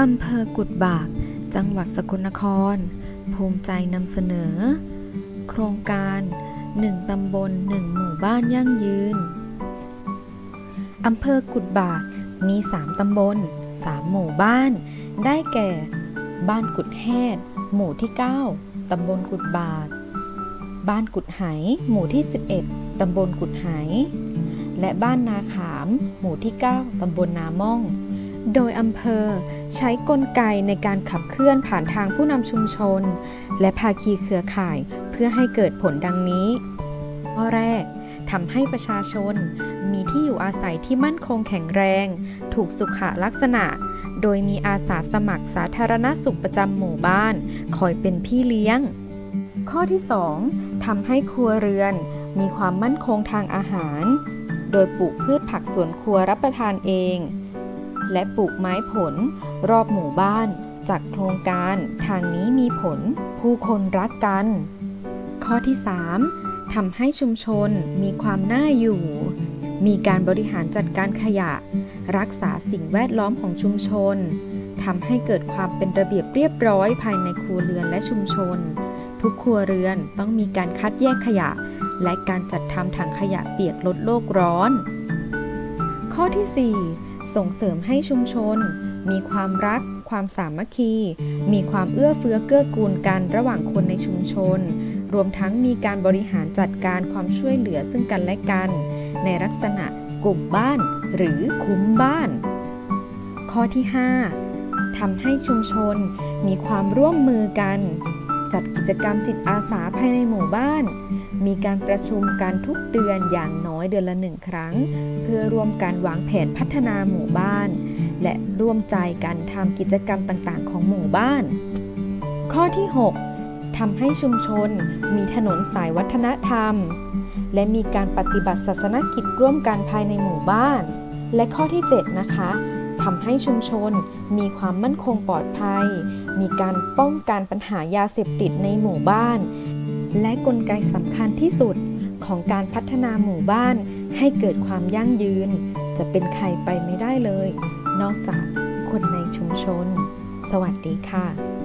อำเภอกุดบาก จังหวัดสกลนคร ภูมิใจนำเสนอ โครงการ 1 ตำบล 1 หมู่บ้านยั่งยืน อำเภอกุดบากมี 3 ตำบล 3 หมู่บ้าน ได้แก่ บ้านกุดแฮด หมู่ที่ 9 ตำบลกุดบาก บ้านกุดไหหมู่ที่ 11 ตำบลกุดไหและบ้านนาขาม หมู่ที่ 9 ตำบลนาม่อง โดยอำเภอใช้กลไกในการขับเคลื่อนผ่านทางผู้นำชุมชน และภาคีเครือข่ายเพื่อให้เกิดผลดังนี้ ข้อแรกทำให้ประชาชนมีที่อยู่อาศัยที่มั่นคงแข็งแรง ถูกสุขลักษณะ โดยมีอาสาสมัครสาธารณสุขประจำหมู่บ้าน คอยเป็นพี่เลี้ยง ข้อที่ 2ทำให้ครัวเรือน มีความมั่นคงทางอาหาร โดยปลูกพืชผักสวนครัวรับประทานเอง และปลูกไม้ผล รอบหมู่บ้าน จากโครงการทางนี้มีผล ผู้คนรักกัน ข้อที่ 3ทำให้ชุมชนมีความน่าอยู่ มีการบริหารจัดการขยะ รักษาสิ่งแวดล้อมของชุมชนทำให้เกิดความเป็นระเบียบเรียบร้อยภายในครัวเรือนและชุมชน ทุกครัวเรือนต้องมีการคัดแยกขยะ และการจัดทำถังขยะเปียกลดโลกร้อน ข้อที่ 4 ส่งเสริมให้ชุมชน มีความรัก ความสามัคคี มีความเอื้อเฟื้อเกื้อกูลกันระหว่างคนในชุมชน รวมทั้งมีการบริหารจัดการความช่วยเหลือซึ่งกันและกัน ในลักษณะกลุ่มบ้าน หรือคุ้มบ้าน ข้อที่ 5ทำให้ชุมชน มีความร่วมมือกัน จัดกิจกรรมจิตอาสาภายในหมู่บ้าน มีการประชุมกันทุกเดือนอย่างน้อยเดือนละหนึ่งครั้ง เพื่อร่วมกันวางแผนพัฒนาหมู่บ้าน และร่วมใจกันทำกิจกรรมต่างๆ ของหมู่บ้าน ข้อที่ 6ทำให้ชุมชนมีถนนสายวัฒนธรรม และมีการปฏิบัติศาสนกิจร่วมกันภายในหมู่บ้าน และข้อที่ 7 นะคะทำให้ชุมชนมีความมั่นคงปลอดภัย มีการป้องกันปัญหายาเสพติดในหมู่บ้าน และกลไกสำคัญที่สุดของการพัฒนาหมู่บ้านให้เกิดความยั่งยืน จะเป็นใครไปไม่ได้เลย นอกจากคนในชุมชน สวัสดีค่ะ